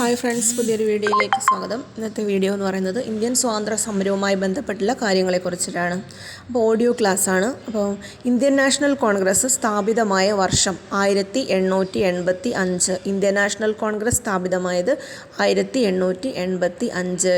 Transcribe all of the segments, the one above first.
Hi friends പുതിയൊരു വീഡിയോയിലേക്ക് സ്വാഗതം. ഇന്നത്തെ വീഡിയോ എന്ന് പറയുന്നത് ഇന്ത്യൻ സ്വാതന്ത്ര്യ സമരവുമായി ബന്ധപ്പെട്ടുള്ള കാര്യങ്ങളെക്കുറിച്ചിട്ടാണ്. അപ്പോൾ ഓഡിയോ ക്ലാസ് ആണ് അപ്പോൾ ഇന്ത്യൻ നാഷണൽ കോൺഗ്രസ് സ്ഥാപിതമായ വർഷം ആയിരത്തി എണ്ണൂറ്റി എൺപത്തി അഞ്ച്. ഇന്ത്യൻ നാഷണൽ കോൺഗ്രസ് സ്ഥാപിതമായത് ആയിരത്തി എണ്ണൂറ്റി എൺപത്തി അഞ്ച്.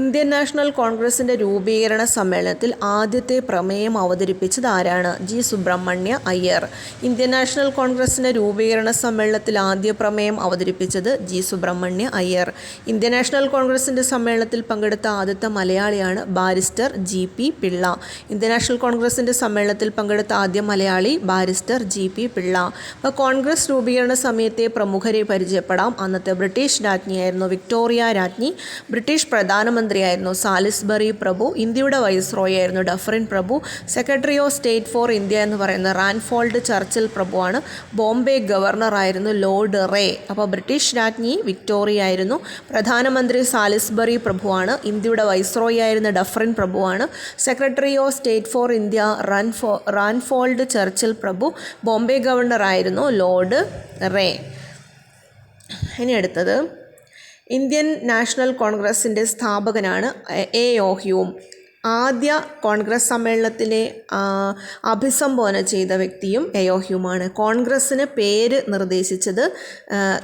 ഇന്ത്യൻ നാഷണൽ കോൺഗ്രസിന്റെ രൂപീകരണ സമ്മേളനത്തിൽ ആദ്യത്തെ പ്രമേയം അവതരിപ്പിച്ചത് ആരാണ്? G Subrahmanya Iyer. Indian national കോൺഗ്രസിന്റെ രൂപീകരണ സമ്മേളനത്തിൽ ആദ്യ പ്രമേയം അവതരിപ്പിച്ചത് G Subrahmanya Iyer. Indian national കോൺഗ്രസിന്റെ സമ്മേളനത്തിൽ പങ്കെടുത്ത ആദ്യത്തെ മലയാളിയാണ് barrister G P Pillai. Indian national കോൺഗ്രസിന്റെ സമ്മേളനത്തിൽ പങ്കെടുത്ത ആദ്യ Malayali barrister G P Pillai. അപ്പോൾ കോൺഗ്രസ് രൂപീകരണ സമയത്തെ പ്രമുഖരെ പരിചയപ്പെടാം. അന്നത്തെ ബ്രിട്ടീഷ് രാജ്ഞിയായിരുന്നു വിക്ടോറിയ രാജ്ഞി. ബ്രിട്ടീഷ് പ്രധാനമന്ത്രിയായിരുന്നു സാലിസ്ബറി പ്രഭു. ഇന്ത്യയുടെ വൈസ്രോയി ആയിരുന്നു Dufferin Prabhu. Secretary of state for India എന്ന് പറയുന്ന റാൻഫോൾഡ് ചർച്ചിൽ പ്രഭുവാണ്. ബോംബെ ഗവർണറായിരുന്നു ലോർഡ് റേ. അപ്പോൾ ബ്രിട്ടീഷ് രാജ്ഞി വിക്ടോറിയ ആയിരുന്നു പ്രധാനമന്ത്രി സാലിസ്ബറി പ്രഭുവാണ്. ഇന്ത്യയുടെ വൈസ്രോയി ആയിരുന്ന Dufferin പ്രഭുവാണ്. Secretary of state for India റൺഫോ Randolph Churchill പ്രഭു. ബോംബെ ഗവർണറായിരുന്നു ലോർഡ് റേ ഇനി അടുത്തത്. ഇന്ത്യൻ നാഷണൽ കോൺഗ്രസിന്റെ സ്ഥാപകനാണ് എ ഒ ഹ്യൂം ആദ്യ കോൺഗ്രസ് സമ്മേളനത്തിനെ അഭിസംബോധന ചെയ്ത വ്യക്തിയും എയോഹ്യുമാണ്. കോൺഗ്രസ്സിന് പേര് നിർദ്ദേശിച്ചത്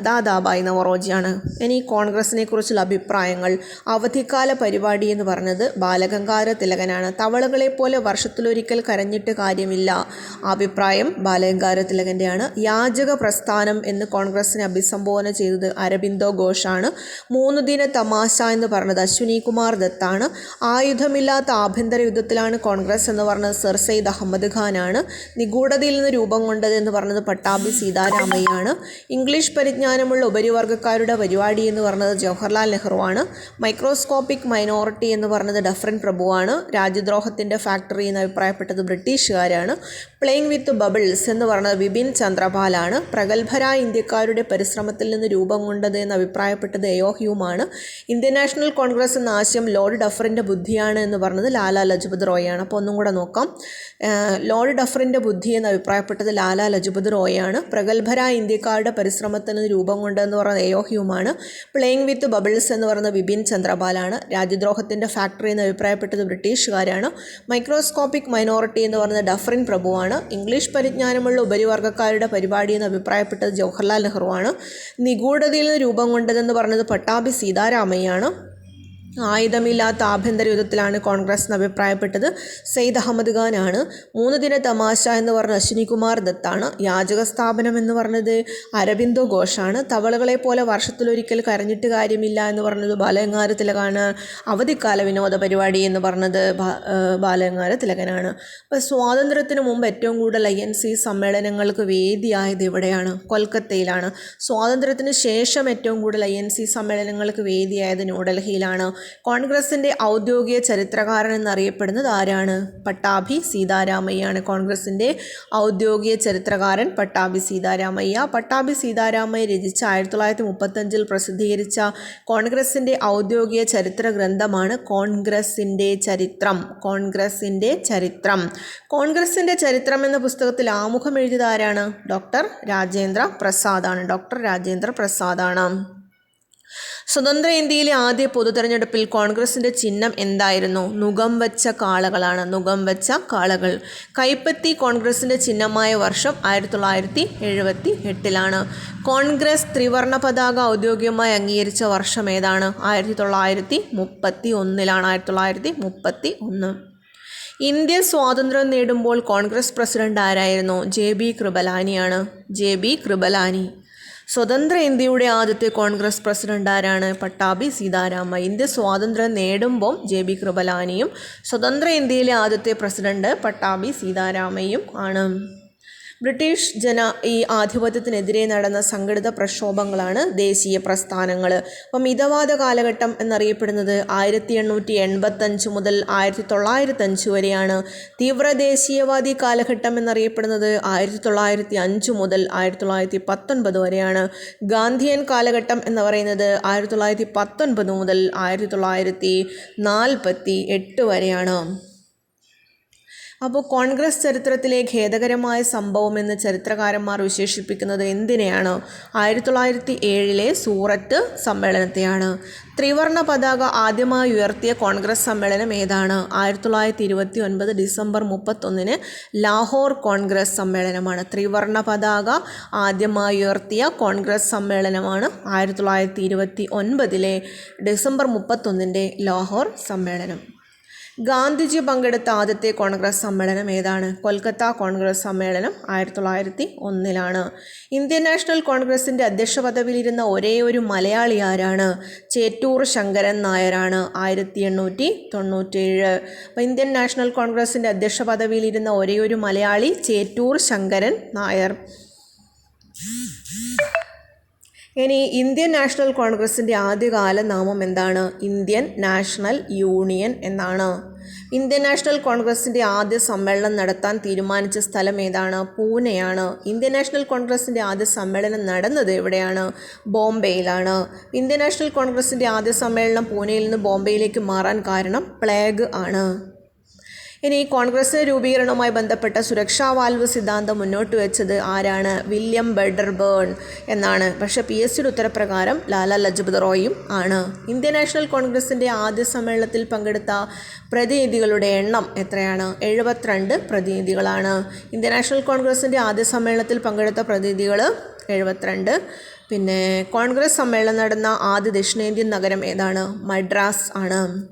ദാദാബായ് നവറോജിയാണ്. ഇനി കോൺഗ്രസിനെ കുറിച്ചുള്ള അഭിപ്രായങ്ങൾ അവധിക്കാല പരിപാടി എന്ന് പറഞ്ഞത് ബാലഗംഗാധര തിലകനാണ്. തവളകളെ പോലെ വർഷത്തിലൊരിക്കൽ കരഞ്ഞിട്ട് കാര്യമില്ല അഭിപ്രായം ബാലഗംഗാധര തിലകന്റെയാണ് യാചക പ്രസ്ഥാനം എന്ന് കോൺഗ്രസിനെ അഭിസംബോധന ചെയ്തത് അരബിന്ദോ ഘോഷാണ്. മൂന്ന് ദിന തമാശ എന്ന് പറഞ്ഞത് അശ്വിനി കുമാർ ദത്താണ് ആയുധമില്ലാത്ത ആഭ്യന്തര യുദ്ധത്തിലാണ് കോൺഗ്രസ് എന്ന് പറഞ്ഞത് സർ സെയ്ദ് അഹമ്മദ് ഖാനാണ് നിഗൂഢതയിൽ നിന്ന് രൂപം കൊണ്ടത് എന്ന് പറഞ്ഞത് പട്ടാഭി സീതാരാമയ്യാണ്. ഇംഗ്ലീഷ് പരിജ്ഞാനമുള്ള ഉപരിവർഗക്കാരുടെ പരിപാടി എന്ന് പറഞ്ഞത് ജവഹർലാൽ നെഹ്റുവാണ്. മൈക്രോസ്കോപ്പിക് മൈനോറിറ്റി എന്ന് പറഞ്ഞത് ഡഫ്രൻ പ്രഭുവാണ്. രാജ്യദ്രോഹത്തിന്റെ ഫാക്ടറി എന്ന് അഭിപ്രായപ്പെട്ടത് ബ്രിട്ടീഷുകാരാണ്. പ്ലേയിങ് വിത്ത് ബബിൾസ് എന്ന് പറഞ്ഞത് വിപിൻ ചന്ദ്രപാലാണ്. പ്രഗത്ഭരായ ഇന്ത്യക്കാരുടെ പരിശ്രമത്തിൽ നിന്ന് രൂപം കൊണ്ടത് എന്ന് അഭിപ്രായപ്പെട്ടത് എയോഹ്യുമാണ്. ഇന്ത്യൻ നാഷണൽ കോൺഗ്രസ് എന്ന ആശയം ലോർഡ് ഡഫറിന്റെ ബുദ്ധിയാണ് എന്ന് പറഞ്ഞത് ലാലാ ലജ്പത് റോയാണ് അപ്പോൾ ഒന്നും കൂടെ നോക്കാം. ലോർഡ് ഡഫറിന്റെ ബുദ്ധി എന്ന് അഭിപ്രായപ്പെട്ടത് ലാലാ ലജ്പത് റോയാണ് പ്രഗത്ഭരായ ഇന്ത്യക്കാരുടെ പരിശ്രമത്തിന് രൂപം കൊണ്ടെന്ന് പറയുന്ന എയോഹ്യുമാണ് പ്ലേയിങ് വിത്ത് ബബിൾസ് എന്ന് പറയുന്നത് വിപിൻ ചന്ദ്രപാലാണ്. രാജ്യദ്രോഹത്തിന്റെ ഫാക്ടറി എന്ന് അഭിപ്രായപ്പെട്ടത് ബ്രിട്ടീഷുകാരാണ്. മൈക്രോസ്കോപ്പിക് മൈനോറിറ്റി എന്ന് പറയുന്നത് ഡഫറിൻ പ്രഭുവാണ്. ഇംഗ്ലീഷ് പരിജ്ഞാനമുള്ള ഉപരിവർഗക്കാരുടെ പരിപാടി എന്ന് അഭിപ്രായപ്പെട്ടത് ജവഹർലാൽ നെഹ്റുവാണ്. നിഗൂഢതയിൽ നിന്ന് രൂപം കൊണ്ടതെന്ന് പറഞ്ഞത് പട്ടാഭി സീതാരാമയ്യാണ്. ആയുധമില്ലാത്ത ആഭ്യന്തര യുദ്ധത്തിലാണ് കോൺഗ്രസ് എന്ന് അഭിപ്രായപ്പെട്ടത്. സെയ്ദ് അഹമ്മദ് ഖാനാണ്. മൂന്ന് ദിന തമാശ എന്ന് പറഞ്ഞ അശ്വിനി കുമാർ ദത്താണ്. യാചക സ്ഥാപനം എന്ന് പറഞ്ഞത് അരബിന്ദോ ഘോഷാണ്. തവളകളെ പോലെ വർഷത്തിലൊരിക്കൽ കരഞ്ഞിട്ട് കാര്യമില്ല എന്ന് പറഞ്ഞത് ബാലഗംഗാര തിലകാണ് അവധിക്കാല വിനോദ പരിപാടി എന്ന് പറഞ്ഞത് ബാ- ബാലഗംഗാര തിലകനാണ് അപ്പോൾ സ്വാതന്ത്ര്യത്തിന് മുമ്പ് ഏറ്റവും കൂടുതൽ ഐ എൻ സി സമ്മേളനങ്ങൾക്ക് വേദിയായത് എവിടെയാണ്? കൊൽക്കത്തയിലാണ്. സ്വാതന്ത്ര്യത്തിന് ശേഷം ഏറ്റവും കൂടുതൽ ഐ എൻ സി സമ്മേളനങ്ങൾക്ക് വേദിയായത് ന്യൂഡൽഹിയിലാണ്. കോൺഗ്രസിന്റെ ഔദ്യോഗിക ചരിത്രകാരൻ എന്നറിയപ്പെടുന്നത് ആരാണ്? പട്ടാഭി സീതാരാമയ്യാണ്. കോൺഗ്രസിന്റെ ഔദ്യോഗിക ചരിത്രകാരൻ പട്ടാഭി സീതാരാമയ്യ. പട്ടാഭി സീതാരാമയ്യ രചിച്ച ആയിരത്തി തൊള്ളായിരത്തി മുപ്പത്തഞ്ചിൽ പ്രസിദ്ധീകരിച്ച കോൺഗ്രസിന്റെ ഔദ്യോഗിക ചരിത്ര ഗ്രന്ഥമാണ് കോൺഗ്രസിന്റെ ചരിത്രം. കോൺഗ്രസിന്റെ ചരിത്രം. കോൺഗ്രസിന്റെ ചരിത്രം എന്ന പുസ്തകത്തിൽ ആമുഖം എഴുതിയത് ആരാണ്? ഡോക്ടർ രാജേന്ദ്ര പ്രസാദാണ്. ഡോക്ടർ രാജേന്ദ്ര പ്രസാദാണ്. സ്വതന്ത്ര ഇന്ത്യയിലെ ആദ്യ പൊതു തെരഞ്ഞെടുപ്പിൽ കോൺഗ്രസിന്റെ ചിഹ്നം എന്തായിരുന്നു? നുകം വച്ച കാളകളാണ്. നുകം വച്ച കാളകൾ. കൈപ്പത്തി കോൺഗ്രസിന്റെ ചിഹ്നമായ വർഷം ആയിരത്തി തൊള്ളായിരത്തി എഴുപത്തി എട്ടിലാണ് കോൺഗ്രസ് ത്രിവർണ പതാക ഔദ്യോഗികമായി അംഗീകരിച്ച വർഷം ഏതാണ്? ആയിരത്തി തൊള്ളായിരത്തി മുപ്പത്തി ഒന്നിലാണ് ആയിരത്തി തൊള്ളായിരത്തി മുപ്പത്തി ഒന്ന് ഇന്ത്യ സ്വാതന്ത്ര്യം നേടുമ്പോൾ കോൺഗ്രസ് പ്രസിഡന്റ് ആരായിരുന്നു? J B കൃപലാനിയാണ്. J B Kripalani. സ്വതന്ത്ര ഇന്ത്യയുടെ ആദ്യത്തെ കോൺഗ്രസ് പ്രസിഡന്റ് ആരാണ്? പട്ടാഭി സീതാരാമ ഇന്ത്യ സ്വാതന്ത്ര്യം നേടുമ്പോൾ ജെ ബി കൃപലാനിയും സ്വതന്ത്ര ഇന്ത്യയിലെ ആദ്യത്തെ പ്രസിഡന്റ് പട്ടാഭി സീതാരാമയും ആണ്. ബ്രിട്ടീഷ് ജന ഈ ആധിപത്യത്തിനെതിരെ നടന്ന സംഘടിത പ്രക്ഷോഭങ്ങളാണ് ദേശീയ പ്രസ്ഥാനങ്ങൾ അപ്പം മിതവാദ കാലഘട്ടം എന്നറിയപ്പെടുന്നത് ആയിരത്തി എണ്ണൂറ്റി എൺപത്തഞ്ച് മുതൽ ആയിരത്തി തൊള്ളായിരത്തഞ്ച് വരെയാണ്. തീവ്ര ദേശീയവാദി കാലഘട്ടം എന്നറിയപ്പെടുന്നത് ആയിരത്തി തൊള്ളായിരത്തി അഞ്ച് മുതൽ ആയിരത്തി തൊള്ളായിരത്തി പത്തൊൻപത് വരെയാണ്. ഗാന്ധിയൻ കാലഘട്ടം എന്ന് പറയുന്നത് ആയിരത്തി തൊള്ളായിരത്തി പത്തൊൻപത് മുതൽ ആയിരത്തി തൊള്ളായിരത്തി നാൽപ്പത്തി എട്ട് വരെയാണ്. അപ്പോൾ കോൺഗ്രസ് ചരിത്രത്തിലെ ഖേദകരമായ സംഭവം എന്ന് ചരിത്രകാരന്മാർ വിശേഷിപ്പിക്കുന്നത് എന്തിനെയാണ്? ആയിരത്തി തൊള്ളായിരത്തി ഏഴിലെ സൂറത്ത് സമ്മേളനത്തെയാണ്. ത്രിവർണ പതാക ആദ്യമായി ഉയർത്തിയ കോൺഗ്രസ് സമ്മേളനം ഏതാണ്? ആയിരത്തി തൊള്ളായിരത്തി ഇരുപത്തി ഒൻപത് ഡിസംബർ മുപ്പത്തൊന്നിന് ലാഹോർ കോൺഗ്രസ് സമ്മേളനമാണ്. ത്രിവർണ പതാക ആദ്യമായി ഉയർത്തിയ കോൺഗ്രസ് സമ്മേളനമാണ് ആയിരത്തി തൊള്ളായിരത്തി ഇരുപത്തി ഒൻപതിലെ ഡിസംബർ മുപ്പത്തൊന്നിന്റെ ലാഹോർ സമ്മേളനം. ഗാന്ധിജി പങ്കെടുത്ത ആദ്യത്തെ കോൺഗ്രസ് സമ്മേളനം ഏതാണ്? കൊൽക്കത്ത കോൺഗ്രസ് സമ്മേളനം ആയിരത്തി തൊള്ളായിരത്തി ഒന്നിലാണ്. ഇന്ത്യൻ നാഷണൽ കോൺഗ്രസിന്റെ അധ്യക്ഷ പദവിയിലിരുന്ന ഒരേ ഒരു മലയാളി ആരാണ്? ചേറ്റൂർ ശങ്കരൻ നായരാണ് ആയിരത്തി എണ്ണൂറ്റി തൊണ്ണൂറ്റേഴ്. അപ്പോൾ ഇന്ത്യൻ നാഷണൽ കോൺഗ്രസിന്റെ അധ്യക്ഷ പദവിയിലിരുന്ന ഒരേ ഒരു മലയാളി ചേറ്റൂർ ശങ്കരൻ നായർ. ഇനി ഇന്ത്യൻ നാഷണൽ കോൺഗ്രസിന്റെ ആദ്യകാല നാമം എന്താണ്? ഇന്ത്യൻ നാഷണൽ യൂണിയൻ എന്നാണ്. ഇന്ത്യൻ നാഷണൽ കോൺഗ്രസിന്റെ ആദ്യ സമ്മേളനം നടത്താൻ തീരുമാനിച്ച സ്ഥലം ഏതാണ്? പൂനെയാണ്. ഇന്ത്യൻ നാഷണൽ കോൺഗ്രസിന്റെ ആദ്യ സമ്മേളനം നടന്നത് എവിടെയാണ്? ബോംബെയിലാണ്. ഇന്ത്യൻ നാഷണൽ കോൺഗ്രസിന്റെ ആദ്യ സമ്മേളനം പൂനെയിൽ നിന്ന് ബോംബെയിലേക്ക് മാറാൻ കാരണം പ്ലേഗ് ആണ്. ഇനി കോൺഗ്രസ് രൂപീകരണവുമായി ബന്ധപ്പെട്ട സുരക്ഷാ വാൽവ് സിദ്ധാന്തം മുന്നോട്ട് വെച്ചത് ആരാണ്? വില്യം ബെഡർബേൺ എന്നാണ്. പക്ഷേ പി എസ് സിയുടെ ഉത്തരപ്രകാരം ലാല ലജ്പത് റോയും ആണ്. ഇന്ത്യൻ നാഷണൽ കോൺഗ്രസിന്റെ ആദ്യ സമ്മേളനത്തിൽ പങ്കെടുത്ത പ്രതിനിധികളുടെ എണ്ണം എത്രയാണ്? എഴുപത്തിരണ്ട് പ്രതിനിധികളാണ്. ഇന്ത്യൻ നാഷണൽ കോൺഗ്രസിന്റെ ആദ്യ സമ്മേളനത്തിൽ പങ്കെടുത്ത പ്രതിനിധികൾ എഴുപത്തിരണ്ട്. പിന്നെ കോൺഗ്രസ് സമ്മേളനം നടന്ന ആദ്യ ദക്ഷിണേന്ത്യൻ നഗരം ഏതാണ്? മദ്രാസ് ആണ്.